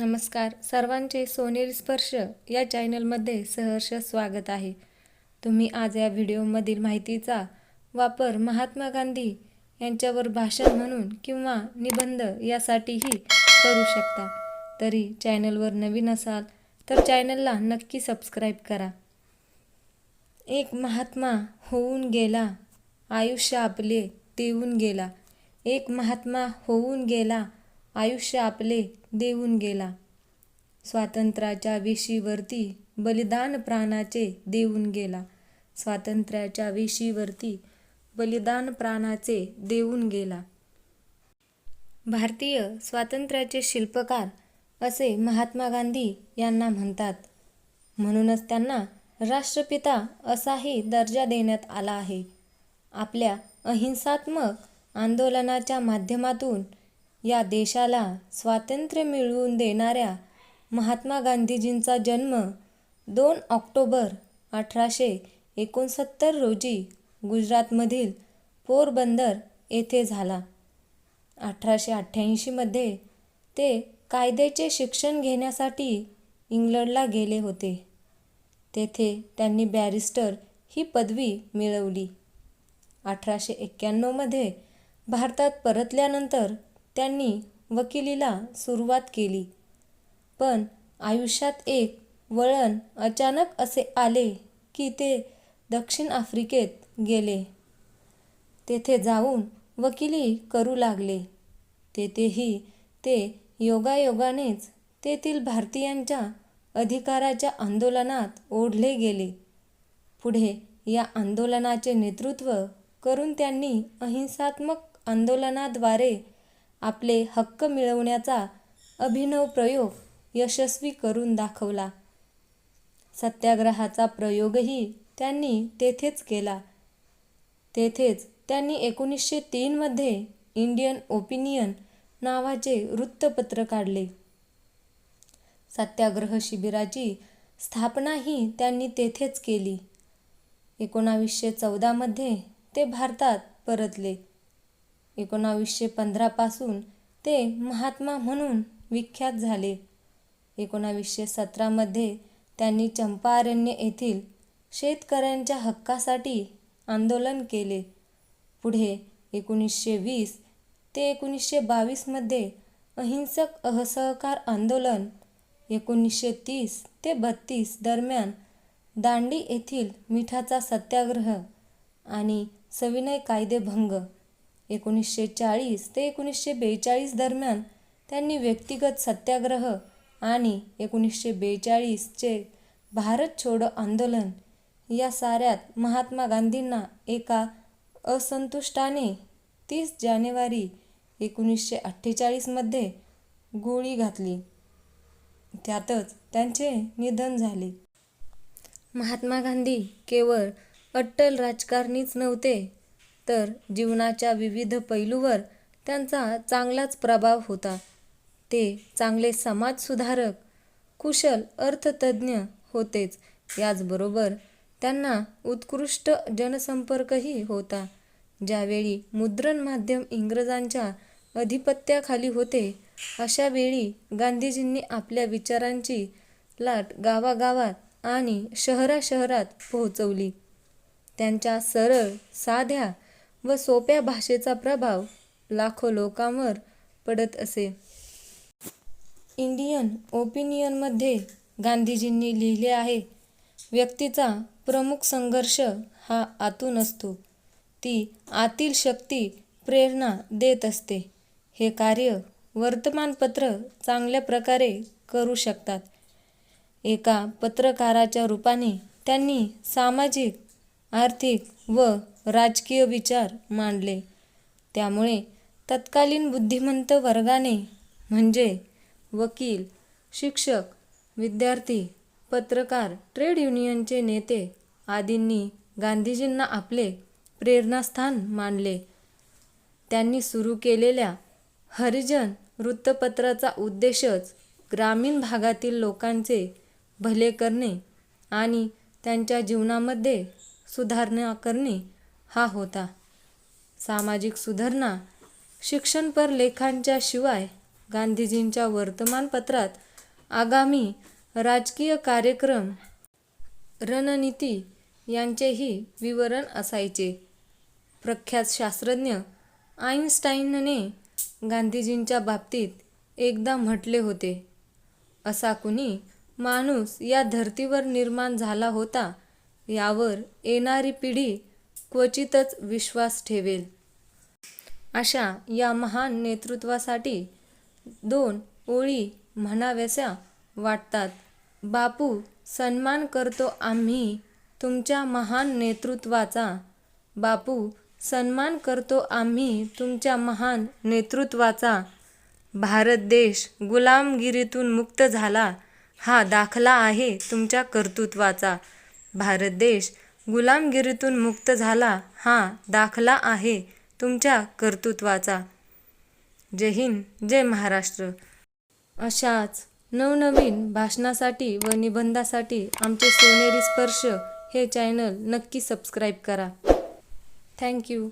नमस्कार. सर्वांचे सोनेरी स्पर्श या चॅनलमध्ये सहर्ष स्वागत आहे. तुम्ही आज या व्हिडिओमधील माहितीचा वापर महात्मा गांधी यांच्यावर भाषण म्हणून किंवा निबंध यासाठीही करू शकता. तरी चॅनलवर नवीन असाल तर चॅनलला नक्की सबस्क्राईब करा. एक महात्मा होऊन गेला आयुष्य आपले देऊन गेला. एक महात्मा होऊन गेला आयुष्य आपले देऊन गेला. स्वातंत्र्याच्या वेशीवरती बलिदान प्राणाचे देऊन गेला. स्वातंत्र्याच्या वेशीवरती बलिदान प्राणाचे देऊन गेला. भारतीय स्वातंत्र्याचे शिल्पकार असे महात्मा गांधी यांना म्हणतात. म्हणूनच त्यांना राष्ट्रपिता असाही दर्जा देण्यात आला आहे. आपल्या अहिंसात्मक आंदोलनाच्या माध्यमातून या देशाला स्वातंत्र्य मिळवून देणाऱ्या महात्मा गांधीजींचा जन्म दोन ऑक्टोबर अठराशे एकोणसत्तर रोजी गुजरातमधील पोरबंदर येथे झाला. अठराशे अठ्ठ्याऐंशीमध्ये ते कायद्याचे शिक्षण घेण्यासाठी इंग्लंडला गेले होते. तेथे त्यांनी बॅरिस्टर ही पदवी मिळवली. अठराशे एक्क्याण्णवमध्ये भारतात परतल्यानंतर त्यांनी वकिलीला सुरुवात केली. पण आयुष्यात एक वळण अचानक असे आले की ते दक्षिण आफ्रिकेत गेले. तेथे जाऊन वकिली करू लागले. तेथेही ते योगायोगानेच तेथील भारतीयांच्या अधिकाराच्या आंदोलनात ओढले गेले. पुढे या आंदोलनाचे नेतृत्व करून त्यांनी अहिंसात्मक आंदोलनाद्वारे आपले हक्क मिळवण्याचा अभिनव प्रयोग यशस्वी करून दाखवला. सत्याग्रहाचा प्रयोगही त्यांनी तेथेच केला. तेथेच त्यांनी एकोणीसशे तीनमध्ये इंडियन ओपिनियन नावाचे वृत्तपत्र काढले. सत्याग्रह शिबिराची स्थापनाही त्यांनी तेथेच केली. एकोणावीसशे चौदामध्ये ते भारतात परतले. एकोणावीसशे पंधरापासून ते महात्मा म्हणून विख्यात झाले. एकोणावीसशे सतरामध्ये त्यांनी चंपारण्य येथील शेतकऱ्यांच्या हक्कासाठी आंदोलन केले. पुढे एकोणीसशे वीस ते एकोणीसशे बावीसमध्ये अहिंसक असहकार आंदोलन एकोणीसशे तीस ते बत्तीस दरम्यान दांडी येथील मिठाचा सत्याग्रह आणि सविनय कायदेभंग एकोणीसशे चाळीस ते एकोणीसशे बेचाळीस दरम्यान त्यांनी व्यक्तिगत सत्याग्रह आणि एकोणीसशे बेचाळीसचे भारत छोडो आंदोलन या साऱ्यात महात्मा गांधींना एका असंतुष्टाने तीस जानेवारी एकोणीसशे अठ्ठेचाळीसमध्ये गोळी घातली. त्यातच त्यांचे निधन झाले. महात्मा गांधी केवळ अट्टल राजकारणीच नव्हते तर जीवनाच्या विविध पैलूवर त्यांचा चांगलाच प्रभाव होता. ते चांगले समाजसुधारक कुशल अर्थतज्ज्ञ होतेच. याचबरोबर त्यांना उत्कृष्ट जनसंपर्कही होता. ज्यावेळी मुद्रण माध्यम इंग्रजांच्या अधिपत्याखाली होते अशा वेळी गांधीजींनी आपल्या विचारांची लाट गावागावात आणि शहराशहरात पोहोचवली. त्यांच्या सरळ साध्या व सोप्या भाषेचा प्रभाव लाखो लोकांवर पडत असे. इंडियन ओपिनियनमध्ये गांधीजींनी लिहिले आहे व्यक्तीचा प्रमुख संघर्ष हा आतून असतो. ती आतील शक्ती प्रेरणा देत असते. हे कार्य वर्तमानपत्र चांगल्या प्रकारे करू शकतात. एका पत्रकाराच्या रूपाने त्यांनी सामाजिक आर्थिक व राजकीय विचार मांडले. त्यामुळे तत्कालीन बुद्धिमंत वर्गाने म्हणजे वकील शिक्षक विद्यार्थी पत्रकार ट्रेड युनियनचे नेते आदींनी गांधीजींना आपले प्रेरणास्थान मानले. त्यांनी सुरू केलेल्या हरिजन वृत्तपत्राचा उद्देशच ग्रामीण भागातील लोकांचे भले करणे आणि त्यांच्या जीवनामध्ये सुधारणा करणे हा होता. सामाजिक सुधारणा शिक्षणपर लेखांच्या शिवाय गांधीजींच्या वर्तमानपत्रात आगामी राजकीय कार्यक्रम रणनीती यांचेही विवरण असायचे. प्रख्यात शास्त्रज्ञ आईन्स्टाईनने गांधीजींच्या बाबतीत एकदा म्हटले होते असा कुणी माणूस या धर्तीवर निर्माण झाला होता यावर येणारी पिढी क्वचितच विश्वास ठेवेल. अशा या महान नेतृत्वासाठी दोन ओळी म्हणाव्याशा वाटतात. बापू सन्मान करतो आम्ही तुमच्या महान नेतृत्वाचा. बापू सन्मान करतो आम्ही तुमच्या महान नेतृत्वाचा. भारत देश गुलामगिरीतून मुक्त झाला. हा दाखला आहे तुमच्या कर्तृत्वाचा. भारत देश गुलामगिरीतून मुक्त झाला हा दाखला आहे तुमच्या कर्तृत्वाचा. जय हिंद जय महाराष्ट्र. अशाच नवनवीन भाषणासाठी व निबंधासाठी आमचे सोनेरी स्पर्श हे चॅनल नक्की सबस्क्राईब करा. थँक्यू.